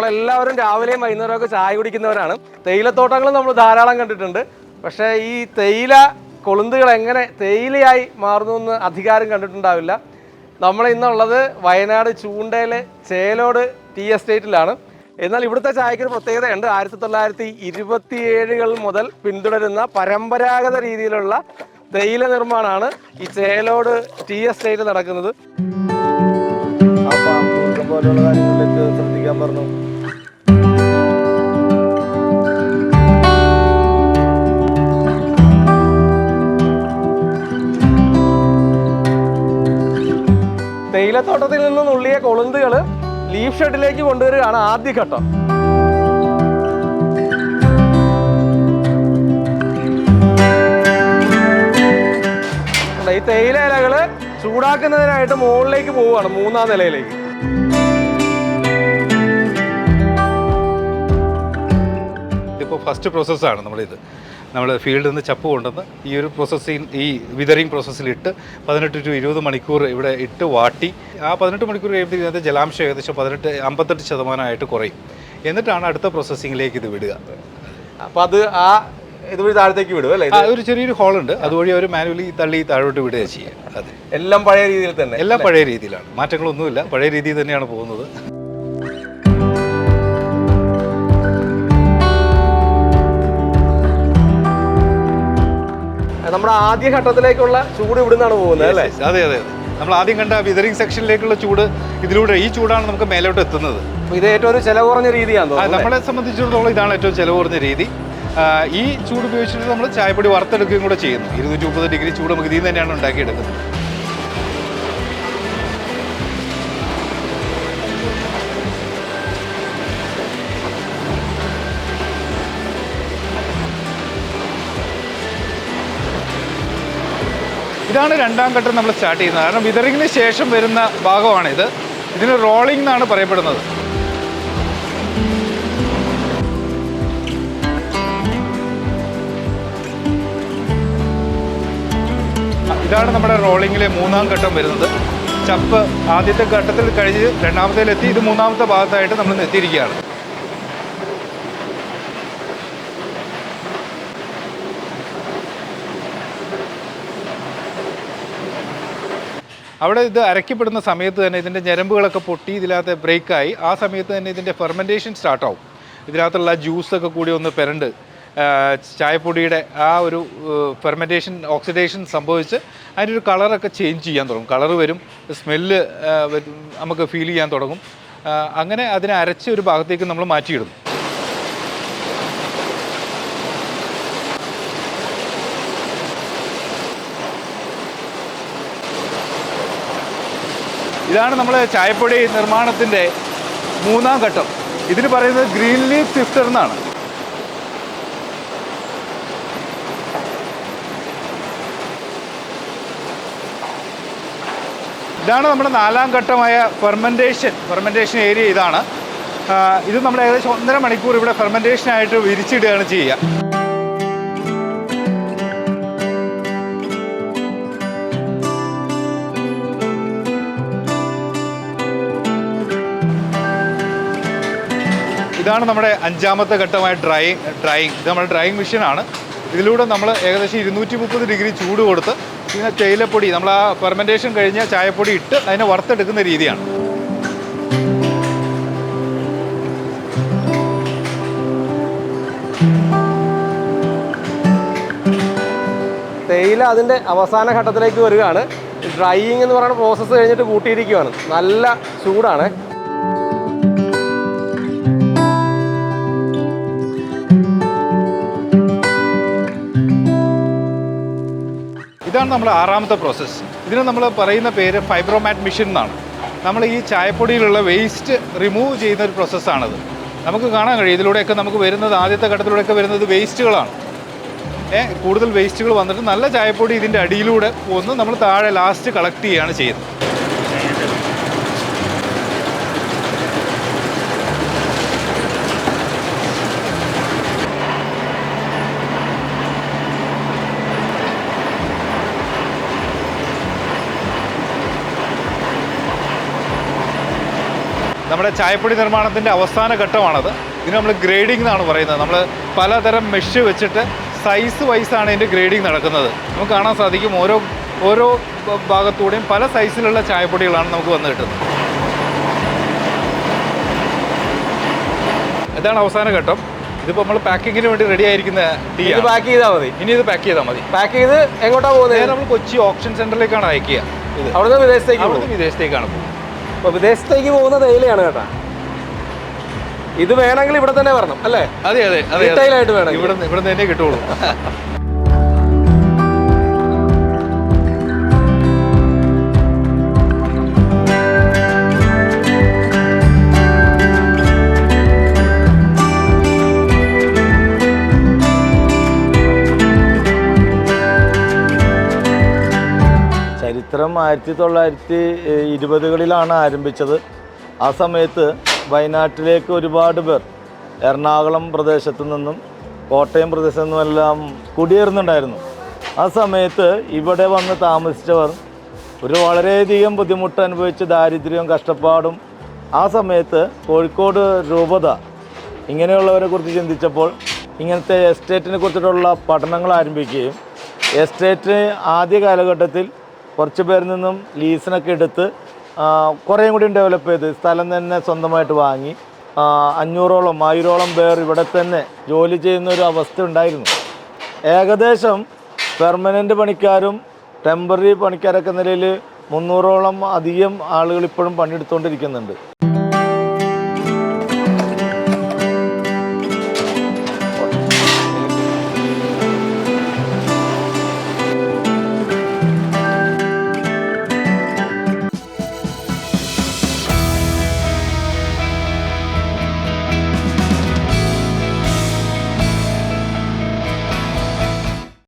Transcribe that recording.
നമ്മളെല്ലാവരും രാവിലെയും വൈകുന്നേരമൊക്കെ ചായ കുടിക്കുന്നവരാണ്. തേയിലത്തോട്ടങ്ങൾ നമ്മൾ ധാരാളം കണ്ടിട്ടുണ്ട്. പക്ഷേ ഈ തേയില കൊളുന്തുകൾ എങ്ങനെ തേയിലയായി മാറുന്നു എന്ന് അധികാരം കണ്ടിട്ടുണ്ടാവില്ല. നമ്മൾ ഇന്നുള്ളത് വയനാട് ചൂണ്ടയിലെ ചേലോട് ടീ എസ്റ്റേറ്റിലാണ്. എന്നാൽ ഇവിടുത്തെ ചായക്ക് ഒരു പ്രത്യേകതയുണ്ട്. ആയിരത്തി തൊള്ളായിരത്തി ഇരുപത്തിയേഴുകൾ മുതൽ പിന്തുടരുന്ന പരമ്പരാഗത രീതിയിലുള്ള തേയില നിർമ്മാണമാണ് ഈ ചേലോട് ടീ എസ്റ്റേറ്റ് നടക്കുന്നത്. പോലെയുള്ള കാര്യങ്ങളിലേക്ക് ശ്രദ്ധിക്കാൻ പറഞ്ഞു. തേയിലത്തോട്ടത്തിൽ നിന്ന് നുള്ളിയ കൊളുന്തുകൾ ലീഫ് ഷെഡിലേക്ക് കൊണ്ടുവരികയാണ് ആദ്യഘട്ടം ഈ തേയില ഇലകൾ ചൂടാക്കുന്നതിനായിട്ട് മുകളിലേക്ക് പോവുകയാണ് മൂന്നാം നിലയിലേക്ക്. ഇപ്പോൾ ഫസ്റ്റ് പ്രോസസ്സാണ് നമ്മളിത്. നമ്മൾ ഫീൽഡിൽ നിന്ന് ചപ്പ് കൊണ്ടുവന്ന് ഈ ഒരു പ്രോസസ്സിങ് ഈ വിതറിങ് പ്രോസസ്സിലിട്ട് പതിനെട്ട് ടു ഇരുപത് മണിക്കൂർ ഇവിടെ ഇട്ട് വാട്ടി. ആ പതിനെട്ട് മണിക്കൂർ കഴിയുമ്പോൾ ഇതിനകത്ത് ജലാംശം ഏകദേശം പതിനെട്ട് അമ്പത്തെട്ട് ശതമാനമായിട്ട് കുറയും. എന്നിട്ടാണ് അടുത്ത പ്രോസസ്സിങ്ങിലേക്ക് ഇത് വിടുക. അപ്പോൾ അത് ആ ഇതുവഴി താഴത്തേക്ക് വിടും അല്ലേ? ആ ഒരു ചെറിയൊരു ഹോൾ ഉണ്ട്. അതുവഴി അവർ മാനുവലി തള്ളി താഴോട്ട് വിടുക ചെയ്യുക. അതെ. എല്ലാം പഴയ രീതിയിൽ തന്നെ എല്ലാം പഴയ രീതിയിലാണ്. മാറ്റങ്ങളൊന്നുമില്ല. പഴയ രീതിയിൽ തന്നെയാണ് പോകുന്നത്. നമ്മുടെ ആദ്യ ഘട്ടത്തിലേക്കുള്ള ചൂട് ഇവിടുന്നാണ് പോകുന്നത് അല്ലേ? അതെ അതെ നമ്മൾ ആദ്യം കണ്ട വിതറിംഗ് സെക്ഷനിലേക്കുള്ള ചൂട് ഇതിലൂടെ ഈ ചൂടാണ് നമുക്ക് മേലോട്ട് എത്തുന്നത്. ഇത് ഏറ്റവും ഒരു ചെലവ് കുറഞ്ഞ അല്ലേ? നമ്മളെ സംബന്ധിച്ചിടത്തോളം ഇതാണ് ഏറ്റവും ചെലവ് കുറഞ്ഞ രീതി. ഈ ചൂട് ഉപയോഗിച്ചിട്ട് നമ്മൾ ചായപ്പൊടി വറുത്തെടുക്കുകയും കൂടെ ചെയ്യുന്നു. ഇരുന്നൂറ്റി മുപ്പത് ഡിഗ്രി ചൂട് നമുക്ക് ഇതിൽ നിന്ന് തന്നെയാണ് ഉണ്ടാക്കിയെടുക്കുന്നത്. ഇതാണ് രണ്ടാം ഘട്ടം നമ്മൾ സ്റ്റാർട്ട് ചെയ്യുന്നത്. കാരണം വിതറിങ്ങിന് ശേഷം വരുന്ന ഭാഗമാണിത്. ഇതിന് റോളിംഗ് എന്നാണ് പറയപ്പെടുന്നത്. ഇതാണ് നമ്മുടെ റോളിങ്ങിലെ മൂന്നാം ഘട്ടം വരുന്നത്. ചപ്പ് ആദ്യത്തെ ഘട്ടത്തിൽ കഴിഞ്ഞ് രണ്ടാമത്തേലെത്തി. ഇത് മൂന്നാമത്തെ ഭാഗത്തായിട്ട് നമ്മൾ എത്തിയിരിക്കുകയാണ് അവിടെ ഇത് അരയ്ക്കപ്പെടുന്ന സമയത്ത് തന്നെ ഇതിന്റെ ഞരമ്പുകളൊക്കെ പൊട്ടി ഇതിനകത്ത് ബ്രേക്കായി. ആ സമയത്ത് തന്നെ ഇതിന്റെ ഫെർമെന്റേഷൻ സ്റ്റാർട്ടാവും ഇതിനകത്തുള്ള ജ്യൂസൊക്കെ കൂടി ഒന്ന് പെരണ്ട് ചായപ്പൊടിയുടെ ആ ഒരു ഫെർമെന്റേഷൻ ഓക്സിഡേഷൻ സംഭവിച്ച് അതിന്റെ ഒരു കളറൊക്കെ ചേഞ്ച് ചെയ്യാൻ തുടങ്ങും. കളർ വരും സ്മെല്ല് നമുക്ക് ഫീൽ ചെയ്യാൻ തുടങ്ങും. അങ്ങനെ അതിനെ അരച്ച് ഒരു ഭാഗത്തേക്ക് നമ്മൾ മാറ്റിയിടും ഇതാണ് നമ്മൾ ചായപ്പൊടി നിർമ്മാണത്തിന്റെ മൂന്നാം ഘട്ടം. ഇതിന് പറയുന്നത് ഗ്രീൻ ലീഫ് സിഫ്റ്റർ എന്നാണ്. ഇതാണ് നമ്മുടെ നാലാം ഘട്ടമായ ഫെർമെന്റേഷൻ ഫെർമെന്റേഷൻ ഏരിയ ഇതാണ്. ഇത് നമ്മൾ ഏകദേശം ഒന്നര മണിക്കൂർ ഇവിടെ ഫെർമെന്റേഷനായിട്ട് വിരിച്ചിടുകയാണ് ചെയ്യുക. ഇതാണ് നമ്മുടെ അഞ്ചാമത്തെ ഘട്ടമായ ഡ്രൈ ഡ്രൈയിങ് ഇത് നമ്മുടെ ഡ്രൈയിങ് മെഷീനാണ് ഇതിലൂടെ നമ്മൾ ഏകദേശം ഇരുന്നൂറ്റി മുപ്പത് ഡിഗ്രി ചൂട് കൊടുത്ത് പിന്നെ തേയിലപ്പൊടി നമ്മൾ ആ ഫെർമെന്റേഷൻ കഴിഞ്ഞ ചായപ്പൊടി ഇട്ട് അതിനെ വറുത്തെടുക്കുന്ന രീതിയാണ്. തേയില അതിന്റെ അവസാന ഘട്ടത്തിലേക്ക് വരികയാണ്. ഡ്രൈയിങ് എന്ന് പറയുന്ന പ്രോസസ്സ് കഴിഞ്ഞിട്ട് കൂട്ടിയിരിക്കുകയാണ് നല്ല ചൂടാണ്. ഇതാണ് നമ്മൾ ആറാമത്തെ പ്രോസസ്സ് ഇതിന് നമ്മൾ പറയുന്ന പേര് ഫൈബ്രോമാറ്റ് മെഷീൻ എന്നാണ്. നമ്മൾ ഈ ചായപ്പൊടിയിലുള്ള വേസ്റ്റ് റിമൂവ് ചെയ്യുന്ന ഒരു പ്രോസസ്സാണത് നമുക്ക് കാണാൻ കഴിയും. ഇതിലൂടെയൊക്കെ നമുക്ക് വരുന്നത് ആദ്യത്തെ ഘട്ടത്തിലൂടെയൊക്കെ വരുന്നത് വേസ്റ്റുകളാണ് ഏ കൂടുതൽ വേസ്റ്റുകൾ വന്നിട്ട് നല്ല ചായപ്പൊടി ഇതിന്റെ അടിയിലൂടെ വന്ന് നമ്മൾ താഴെ ലാസ്റ്റ് കളക്ട് ചെയ്യുകയാണ് ചെയ്യുന്നത്. നമ്മുടെ ചായപ്പൊടി നിർമ്മാണത്തിന്റെ അവസാന ഘട്ടമാണത്. ഇതിന് നമ്മൾ ഗ്രേഡിംഗ് എന്നാണ് പറയുന്നത്. നമ്മൾ പലതരം മെഷ് വെച്ചിട്ട് സൈസ് വൈസാണ് ഇതിന്റെ ഗ്രേഡിംഗ് നടക്കുന്നത്. നമുക്ക് കാണാൻ സാധിക്കും ഓരോ ഓരോ ഭാഗത്തൂടെയും പല സൈസിലുള്ള ചായപ്പൊടികളാണ് നമുക്ക് വന്നു കിട്ടുന്നത്. ഇതാണ് അവസാന ഘട്ടം. ഇതിപ്പോൾ നമ്മൾ പാക്കിങ്ങിന് വേണ്ടി റെഡി ആയിരിക്കുന്ന ടീ ഇത് പാക്ക് ചെയ്താൽ മതി. ഇനി ഇത് പാക്ക് ചെയ്താൽ മതി. പാക്ക് ചെയ്ത് എങ്ങോട്ടാ പോകുന്നത്? നമ്മൾ കൊച്ചി ഓപ്ഷൻ സെന്ററിലേക്കാണ് അയക്കുക ഇത്. അവിടുന്ന് വിദേശത്തേക്ക് അവിടുന്ന് വിദേശത്തേക്കാണ് പോകും അപ്പോൾ വിദേശത്തേക്ക് പോകുന്ന തേയിലയാണ് കേട്ടോ. ഇത് വേണമെങ്കിൽ ഇവിടെ തന്നെ വരണം അല്ലേ? അതെ അതെ അതെ ആയിട്ട് വേണം. ഇവിടെ ഇവിടെ തന്നെ കിട്ടുള്ളൂ. ചരിത്രം ആയിരത്തി തൊള്ളായിരത്തി ഇരുപതുകളിലാണ് ആരംഭിച്ചത്. ആ സമയത്ത് വയനാട്ടിലേക്ക് ഒരുപാട് പേർ എറണാകുളം പ്രദേശത്തു നിന്നും കോട്ടയം പ്രദേശത്തു നിന്നുമെല്ലാം കുടിയേറുന്നുണ്ടായിരുന്നു. ആ സമയത്ത് ഇവിടെ വന്ന് താമസിച്ചവർ ഒരു വളരെയധികം ബുദ്ധിമുട്ട് അനുഭവിച്ച് ദാരിദ്ര്യവും കഷ്ടപ്പാടും ആ സമയത്ത് കോഴിക്കോട് രൂപത ഇങ്ങനെയുള്ളവരെ കുറിച്ച് ചിന്തിച്ചപ്പോൾ ഇങ്ങനത്തെ എസ്റ്റേറ്റിനെ കുറിച്ചിട്ടുള്ള പഠനങ്ങൾ ആരംഭിക്കുകയും എസ്റ്റേറ്റ് ആദ്യ കാലഘട്ടത്തിൽ കുറച്ച് പേരിൽ നിന്നും ലീസിനൊക്കെ എടുത്ത് കുറേയും കൂടി ഡെവലപ്പ് ചെയ്ത് സ്ഥലം തന്നെ സ്വന്തമായിട്ട് വാങ്ങി. അഞ്ഞൂറോളം ആയിരോളം പേർ ഇവിടെ തന്നെ ജോലി ചെയ്യുന്ന ഒരു അവസ്ഥ ഉണ്ടായിരുന്നു. ഏകദേശം പെർമനന്റ് പണിക്കാരും ടെമ്പററി പണിക്കാരൊക്കെ നിലയിൽ മുന്നൂറോളം അധികം ആളുകൾ ഇപ്പോഴും പണിയെടുത്തുകൊണ്ടിരിക്കുന്നുണ്ട്.